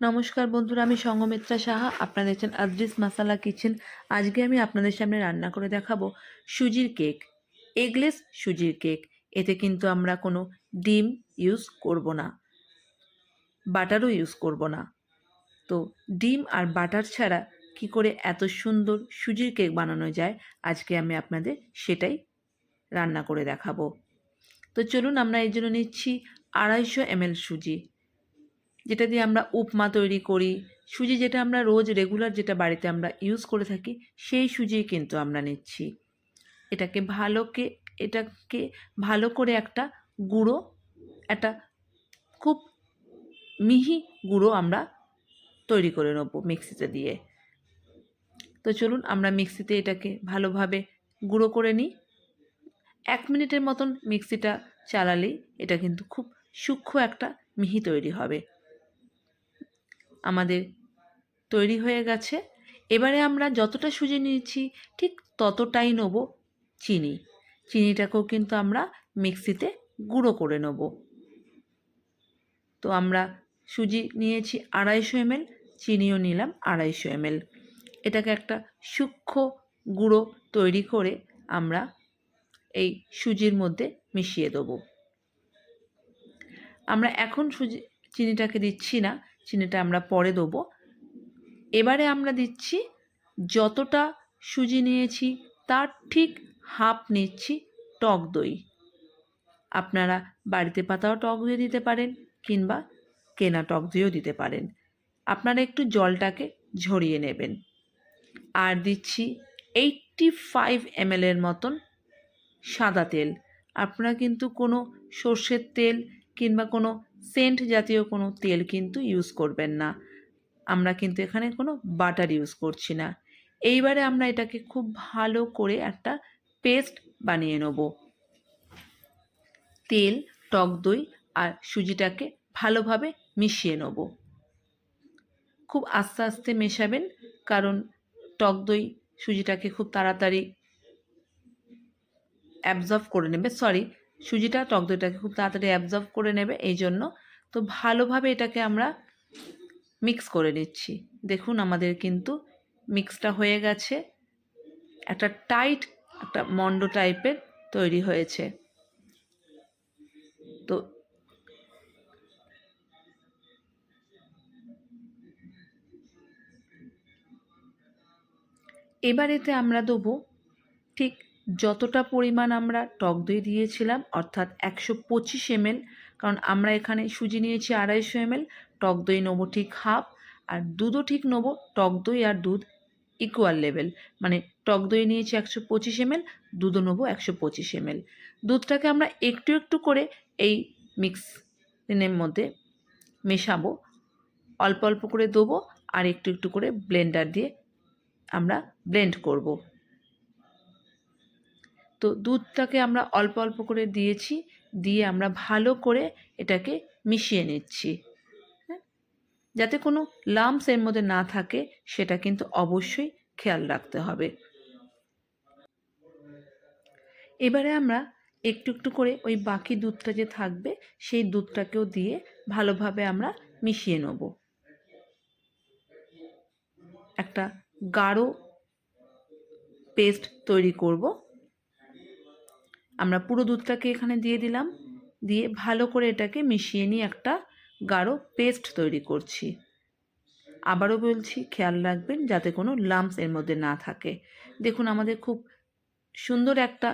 নমস্কার বন্ধুরা, আমি সঙ্গমিত্রা সাহা। আপনারা দেখছেন আদ্রিস মাসালা কিচেন। আজকে আমি আপনাদের সামনে রান্না করে দেখাবো সুজির কেক, এগলেস সুজির কেক। এতে কিন্তু আমরা কোনো ডিম ইউজ করব না, বাটারও ইউজ করব না। তো ডিম আর বাটার ছাড়া কি করে এত সুন্দর সুজির কেক বানানো যায়, আজকে আমি আপনাদের সেটাই রান্না করে দেখাবো। তো চলুন আমরা এই জন্য নিচ্ছি আড়াইশো এমএল সুজি। যেটা দিয়ে আমরা উপমা তৈরি করি, সুজি যেটা আমরা রোজ রেগুলার যেটা বাড়িতে আমরা ইউজ করে থাকি, সেই সুজি কিন্তু আমরা নিচ্ছি। এটাকে ভালোকে, এটাকে ভালো করে একটা গুঁড়ো, একটা খুব মিহি গুঁড়ো আমরা তৈরি করে নেব মিক্সিতে দিয়ে। তো চলুন আমরা মিক্সিতে এটাকে ভালোভাবে গুঁড়ো করে নিই। এক মিনিটের মতন মিক্সিটা চালালেই এটা কিন্তু খুব সূক্ষ্ম একটা মিহি তৈরি হবে। আমাদের তৈরি হয়ে গেছে। এবারে আমরা যতটা সুজি নিয়েছি, ঠিক ততটাই নেব চিনি। চিনিটাকেও কিন্তু আমরা মিক্সিতে গুঁড়ো করে নেব। তো আমরা সুজি নিয়েছি আড়াইশো এমএল, চিনিও নিলাম আড়াইশো এমএল। এটাকে একটা সূক্ষ্ম গুঁড়ো তৈরি করে আমরা এই সুজির মধ্যে মিশিয়ে দেবো। আমরা এখন সুজি, চিনিটাকে দিচ্ছি না চিনিটা আমরা পরে দেবো। এবারে আমরা দিচ্ছি যতটা সুজি নিয়েছি, তার ঠিক হাফ নিচ্ছি টক দই। আপনারা বাড়িতে পাতাও টক দই দিতে পারেন কিংবা কেনা টক দইও দিতে পারেন। আপনারা একটু জলটাকে ঝরিয়ে নেবেন। আর দিচ্ছি এইটটি ফাইভ এমএলের মতন সাদা তেল। আপনারা কিন্তু কোনো সর্ষের তেল কিংবা কোনো সেন্ট জাতীয় কোনো তেল কিন্তু ইউজ করবেন না। আমরা কিন্তু এখানে কোনো বাটার ইউজ করছি না। এইবারে আমরা এটাকে খুব ভালো করে একটা পেস্ট বানিয়ে নেব। তেল, টক দই আর সুজিটাকে ভালোভাবে মিশিয়ে নেব। খুব আস্তে আস্তে মেশাবেন, কারণ টক দই সুজিটাকে খুব তাড়াতাড়ি অ্যাবজর্ব করে নেবে। সরি সুজিটা টক দইটাকে খুব তাড়াতাড়ি অ্যাবজর্ব করে নেবে এই জন্য তো ভালোভাবে এটাকে আমরা মিক্স করে নিচ্ছি। দেখুন আমাদের কিন্তু মিক্সটা হয়ে গেছে। একটা টাইট একটা মন্ড টাইপের তৈরি হয়েছে। তো এবার এতে আমরা দেবো ঠিক যতটা পরিমাণ আমরা টক দই দিয়েছিলাম, অর্থাৎ একশো পঁচিশ এমএল, কারণ আমরা এখানে সুজি নিয়েছি আড়াইশো এমএল, টক দই নেব ঠিক হাফ, আর দুধও ঠিক নেব, টক দই আর দুধ ইকুয়াল লেভেল মানে টক দই নিয়েছি একশো পঁচিশ এমএল, দুধও নেব একশো পঁচিশ এমএল। দুধটাকে আমরা একটু একটু করে এই মিক্সিনের মধ্যে মেশাবো, অল্প অল্প করে দেবো, আর একটু একটু করে ব্লেন্ডার দিয়ে আমরা ব্লেন্ড করব। তো দুধটাকে আমরা অল্প অল্প করে দিয়েছি, দিয়ে আমরা ভালো করে এটাকে মিশিয়ে নিচ্ছি। হ্যাঁ? যাতে কোনো লাম্পস এর মধ্যে না থাকে, সেটা কিন্তু অবশ্যই খেয়াল রাখতে হবে। এবারে আমরা একটু একটু করে ওই বাকি দুধটা যে থাকবে, সেই দুধটাকেও দিয়ে ভালোভাবে আমরা মিশিয়ে নেব। একটা গাঢ় পেস্ট তৈরি করব। আমরা পুরো দুধটাকে এখানে দিয়ে দিলাম। দিয়ে ভালো করে এটাকে মিশিয়ে নিয়ে একটা গাঢ় পেস্ট তৈরি করছি। আবারও বলছি, খেয়াল রাখবেন যাতে কোনো লাম্পস এর মধ্যে না থাকে। দেখুন, আমাদের খুব সুন্দর একটা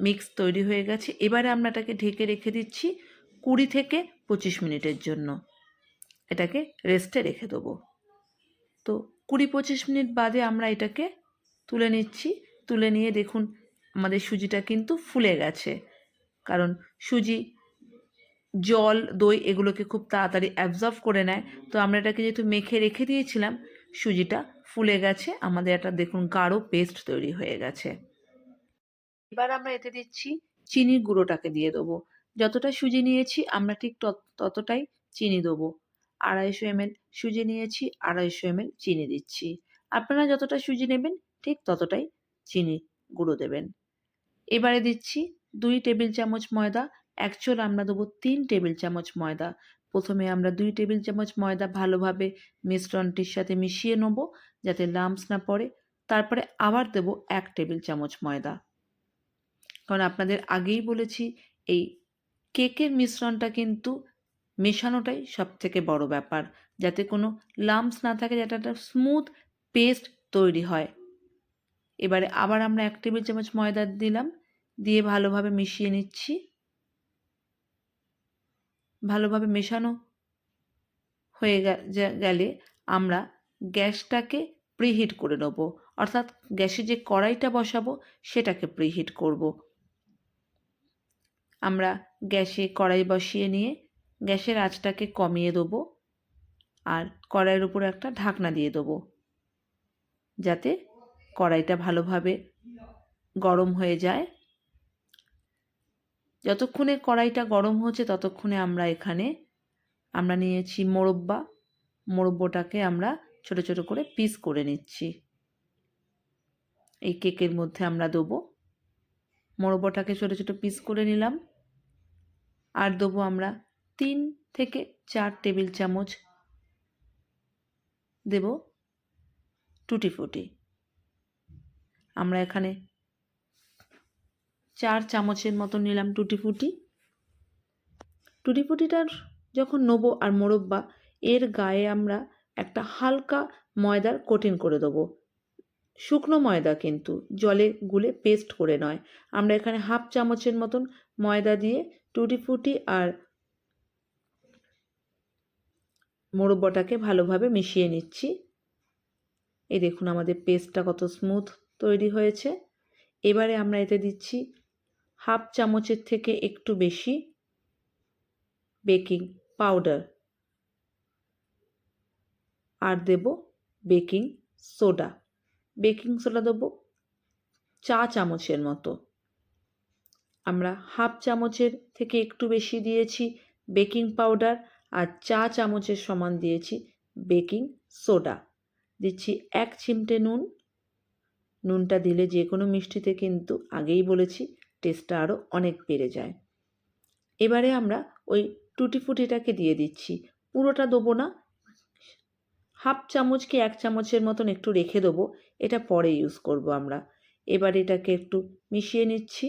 মিক্স তৈরি হয়ে গেছে। এবারে আমরা এটাকে ঢেকে রেখে দিচ্ছি কুড়ি থেকে পঁচিশ মিনিটের জন্য। এটাকে রেস্টে রেখে দেবো। তো কুড়ি পঁচিশ মিনিট বাদে আমরা এটাকে তুলে নিচ্ছি। তুলে নিয়ে দেখুন আমাদের সুজিটা কিন্তু ফুলে গেছে। কারণ সুজি, জল, দই এগুলোকে খুব তাড়াতাড়ি অ্যাবজর্ব করে নেয়। তো আমরা এটাকে যেহেতু মেখে রেখে দিয়েছিলাম, সুজিটা ফুলে গেছে। আমাদের একটা দেখুন গাঢ় পেস্ট তৈরি হয়ে গেছে। এবার আমরা এতে দিচ্ছি চিনির গুঁড়োটাকে দিয়ে দেবো। যতটা সুজি নিয়েছি আমরা ঠিক ততটাই চিনি দেবো। আড়াইশো এমএল সুজি নিয়েছি, আড়াইশো এমএল চিনি দিচ্ছি। আপনারা যতটা সুজি নেবেন ঠিক ততটাই চিনি গুঁড়ো দেবেন। এবারে দিচ্ছি দুই টেবিল চামচ ময়দা অ্যাকচুয়াল আমরা দেবো তিন টেবিল চামচ ময়দা। প্রথমে আমরা দুই টেবিল চামচ ময়দা ভালোভাবে মিশ্রণটির সাথে মিশিয়ে নেব যাতে লাম্পস না পড়ে। তারপরে আবার দেব এক টেবিল চামচ ময়দা। কারণ আপনাদের আগেই বলেছি, এই কেকের মিশ্রণটা কিন্তু মেশানোটাই সব থেকে বড় ব্যাপার। যাতে কোনো লাম্পস না থাকে, যাতে একটা স্মুথ পেস্ট তৈরি হয়। এবারে আবার আমরা এক টেবিল চামচ ময়দা দিলাম। দিয়ে ভালোভাবে মিশিয়ে নিচ্ছি। ভালোভাবে মেশানো হয়ে গেলে আমরা গ্যাসটাকে প্রিহিট করে নেব। অর্থাৎ গ্যাসে যে কড়াইটা বসাবো সেটাকে প্রিহিট করব। আমরা গ্যাসে কড়াই বসিয়ে নিয়ে গ্যাসের আঁচটাকে কমিয়ে দেবো আর কড়াইয়ের উপর একটা ঢাকনা দিয়ে দেবো। যাতে কড়াইটা ভালোভাবে গরম হয়ে যায়। যতক্ষণে কড়াইটা গরম হচ্ছে ততক্ষণে আমরা এখানে আমরা নিয়েছি মোরব্বা। মোরব্বটাকে আমরা ছোট ছোট করে পিস করে নিচ্ছি। এই কেকের মধ্যে আমরা দেবো। মোরব্বটাকে ছোট ছোট পিস করে নিলাম। আর দেবো আমরা তিন থেকে চার টেবিল চামচ দেব টুটি ফুটি আমরা এখানে চার চামচের মতো নিলাম টুটি ফুটি টুটি ফুটিটার যখন নেব আর মোরব্বা, এর গায়ে আমরা একটা হালকা ময়দার কোটিং করে দেবো। শুকনো ময়দা কিন্তু, জলে গুলে পেস্ট করে নয়। আমরা এখানে হাফ চামচের মতন ময়দা দিয়ে টুটি ফুটি আর মোরব্বাটাকে ভালোভাবে মিশিয়ে নিচ্ছি। এই দেখুন আমাদের পেস্টটা কত স্মুথ তৈরি হয়েছে। এবারে আমরা এতে দিচ্ছি হাফ চামচের থেকে একটু বেশি বেকিং পাউডার। আর দেব বেকিং সোডা। বেকিং সোডা দেবো চা চামচের মতো। আমরা হাফ চামচের থেকে একটু বেশি দিয়েছি বেকিং পাউডার আর চা চামচের সমান দিয়েছি বেকিং সোডা। দিচ্ছি এক চিমটে নুন। নুনটা দিলে যে কোনো মিষ্টিতে কিন্তু আগেই বলেছি টেস্টটা আরও অনেক বেড়ে যায়। এবারে আমরা ওই টুটি ফুটিটাকে দিয়ে দিচ্ছি। পুরোটা দেবো না। হাফ চামচ কি এক চামচের মতন একটু রেখে দেবো। এটা পরে ইউজ করব আমরা। এবার এটাকে একটু মিশিয়ে নিচ্ছি।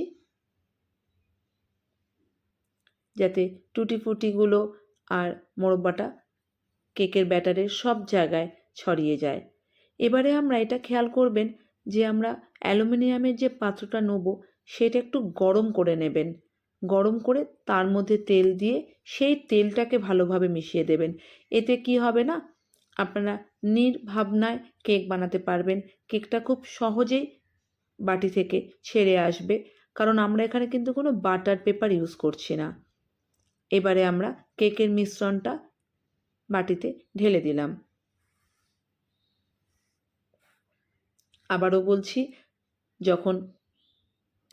যাতে টুটি ফুটিগুলো আর মোরব্বাটা কেকের ব্যাটারের সব জায়গায় ছড়িয়ে যায়। এবারে আমরা এটা খেয়াল করবেন যে আমরা অ্যালুমিনিয়ামের যে পাত্রটা নেব সেটা একটু গরম করে নেবেন। গরম করে তার মধ্যে তেল দিয়ে সেই তেলটাকে ভালোভাবে মিশিয়ে দেবেন। এতে কি হবে না? আপনারা নির্ভাবনায় কেক বানাতে পারবেন। কেকটা খুব সহজেই বাটি থেকে ছেড়ে আসবে। কারণ আমরা এখানে কিন্তু কোনো বাটার পেপার ইউজ করছি না। এবারে আমরা কেকের মিশ্রণটা বাটিতে ঢেলে দিলাম। আবারও বলছি, যখন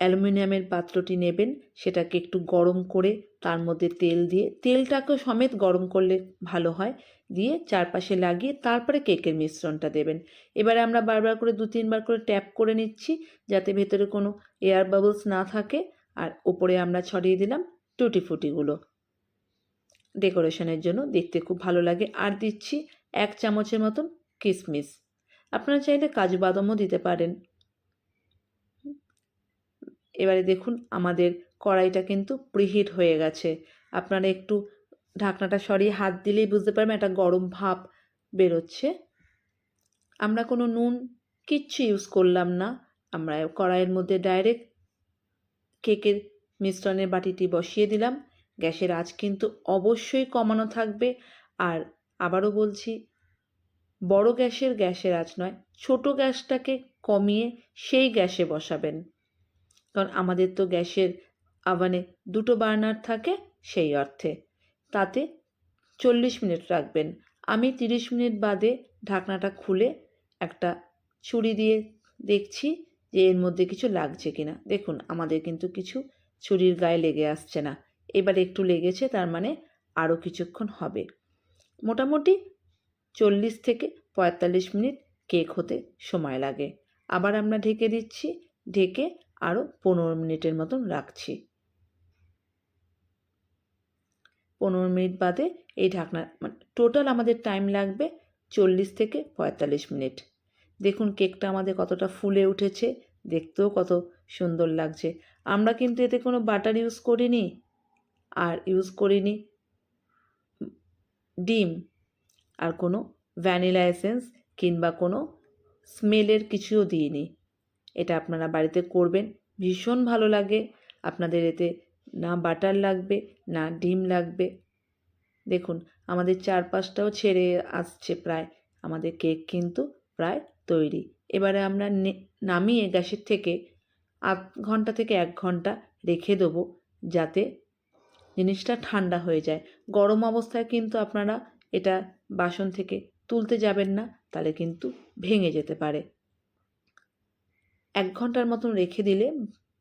অ্যালুমিনিয়ামের পাত্রটি নেবেন, সেটাকে একটু গরম করে তার মধ্যে তেল দিয়ে তেলটাকে সমেত গরম করলে ভালো হয়, দিয়ে চারপাশে লাগিয়ে তারপরে কেকের মিশ্রণটা দেবেন। এবারে আমরা বারবার করে দু, তিনবার করে ট্যাপ করে নিচ্ছি, যাতে ভেতরে কোনো এয়ার বাবলস না থাকে, আর ওপরে আমরা ছড়িয়ে দিলাম টুটি ফুটিগুলো। ডেকোরেশনের জন্য দেখতে খুব ভালো লাগে, আর দিচ্ছি এক চামচের মতন কিশমিশ আপনারা চাইলে কাজু বাদামও দিতে পারেন। এবারে দেখুন আমাদের কড়াইটা কিন্তু প্রিহিট হয়ে গেছে। আপনারা একটু ঢাকনাটা সরিয়ে হাত দিলেই বুঝতে পারবেন একটা গরম ভাপ বেরোচ্ছে। আমরা কোনো নুন কিচ্ছু ইউজ করলাম না। আমরা কড়াইয়ের মধ্যে ডাইরেক্ট কেকের মিশ্রণের বাটিটি বসিয়ে দিলাম। গ্যাসের আঁচ কিন্তু অবশ্যই কমানো থাকবে। আর আবারও বলছি, বড় গ্যাসের গ্যাসের আঁচ নয়, ছোট গ্যাসটাকে কমিয়ে সেই গ্যাসে বসাবেন। কারণ আমাদের তো গ্যাসের আভানে দুটো বার্নার থাকে সেই অর্থে। তাতে চল্লিশ মিনিট রাখবেন। আমি তিরিশ মিনিট বাদে ঢাকনাটা খুলে একটা ছুরি দিয়ে দেখছি যে এর মধ্যে কিছু লাগছে কিনা। দেখুন, আমাদের কিন্তু কিছু ছুরির গায়ে লেগে আসছে না। এবার একটু লেগেছে, তার মানে আরও কিছুক্ষণ হবে। মোটামুটি চল্লিশ থেকে পঁয়তাল্লিশ মিনিট কেক হতে সময় লাগে। আবার আমরা ঢেকে দিচ্ছি। ঢেকে আরও পনেরো মিনিটের মতন রাখছি। পনেরো মিনিট বাদে এই ঢাকনা মানে টোটাল আমাদের টাইম লাগবে চল্লিশ থেকে পঁয়তাল্লিশ মিনিট। দেখুন কেকটা আমাদের কতটা ফুলে উঠেছে, দেখতেও কত সুন্দর লাগছে। আমরা কিন্তু এতে কোনো বাটার ইউজ করিনি, আর ইউজ করিনি ডিম, আর কোনো ভ্যানিলা এসেন্স কিংবা কোনো স্মেলের কিছুও দিইনি। এটা আপনারা বাড়িতে করবেন। ভীষণ ভালো লাগে। আপনাদের এতে না বাটার লাগবে, না ডিম লাগবে। দেখুন, আমাদের চারপাশটাও ছেড়ে আসছে প্রায়। আমাদের কেক কিন্তু প্রায় তৈরি। এবারে আমরা নামিয়ে গ্যাসের থেকে আধ ঘণ্টা থেকে এক ঘণ্টা রেখে দেবো যাতে জিনিসটা ঠান্ডা হয়ে যায়। গরম অবস্থায় কিন্তু আপনারা এটা বাসন থেকে তুলতে যাবেন না, তাহলে কিন্তু ভেঙে যেতে পারে। এক ঘণ্টার মতন রেখে দিলে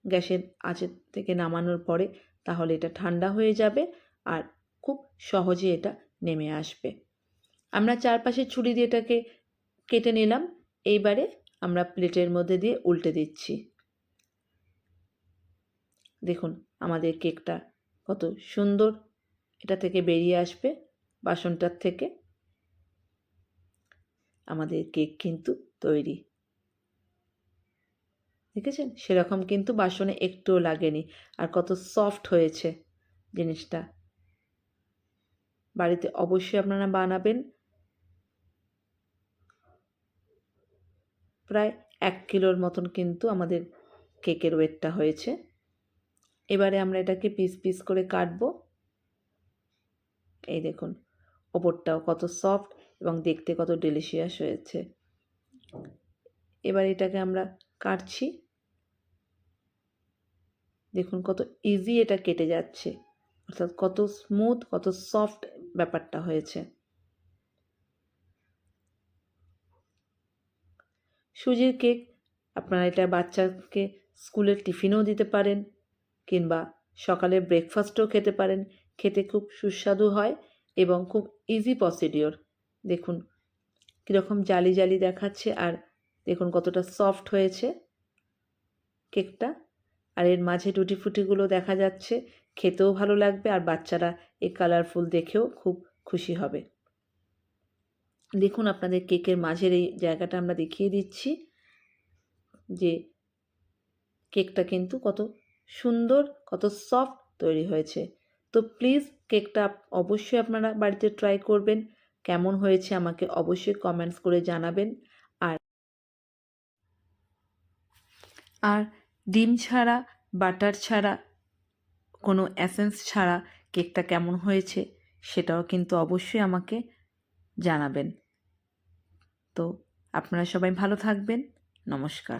গ্যাসের আঁচের থেকে নামানোর পরে তাহলে এটা ঠান্ডা হয়ে যাবে আর খুব সহজে এটা নেমে আসবে। আমরা চারপাশে ছুরি দিয়ে এটাকে কেটে নিলাম। এইবারে আমরা প্লেটের মধ্যে দিয়ে উল্টে দিচ্ছি। দেখুন আমাদের কেকটা কত সুন্দর এটা থেকে বেরিয়ে আসবে বাসনটার থেকে। আমাদের কেক কিন্তু তৈরি। দেখেছেন? সেরকম কিন্তু বাসনে একটুও লাগেনি। আর কত সফট হয়েছে জিনিসটা। বাড়িতে অবশ্যই আপনারা বানাবেন। প্রায় এক কিলোর মতন কিন্তু আমাদের কেকের ওয়েটটা হয়েছে। এবারে আমরা এটাকে পিস পিস করে কাটবো। এই দেখুন, ওপরটাও কত সফট এবং দেখতে কত ডেলিশিয়াস হয়েছে। এবার এটাকে আমরা কাটছি। দেখুন কত ইজি এটা কেটে যাচ্ছে। অর্থাৎ কত স্মুথ কত সফট ব্যাপারটা হয়েছে। সুজির কেক আপনারা এটা বাচ্চাকে স্কুলের টিফিনও দিতে পারেন, কিংবা সকালে ব্রেকফাস্টও খেতে পারেন। খেতে খুব সুস্বাদু হয় এবং খুব ইজি প্রসিডিওর দেখুন কীরকম জালি জালি দেখাচ্ছে আর দেখুন কতটা সফট হয়েছে। কেকটা আর এর মাঝে টুটি ফুটিগুলো দেখা যাচ্ছে। খেতেও ভালো লাগবে আর বাচ্চারা এই কালারফুল দেখেও খুব খুশি হবে। দেখুন আপনাদের কেকের মাঝের এই জায়গাটা আমরা দেখিয়ে দিচ্ছি যে কেকটা কিন্তু কত সুন্দর, কত সফট তৈরি হয়েছে। তো প্লিজ কেকটা অবশ্যই আপনারা বাড়িতে ট্রাই করবেন। কেমন হয়েছে আমাকে অবশ্যই কমেন্টস করে জানাবেন। আর আর ডিম ছাড়া, বাটার ছাড়া, কোনো অ্যাসেন্স ছাড়া কেকটা কেমন হয়েছে সেটাও কিন্তু অবশ্যই আমাকে জানাবেন। তো আপনারা সবাই ভালো থাকবেন। নমস্কার।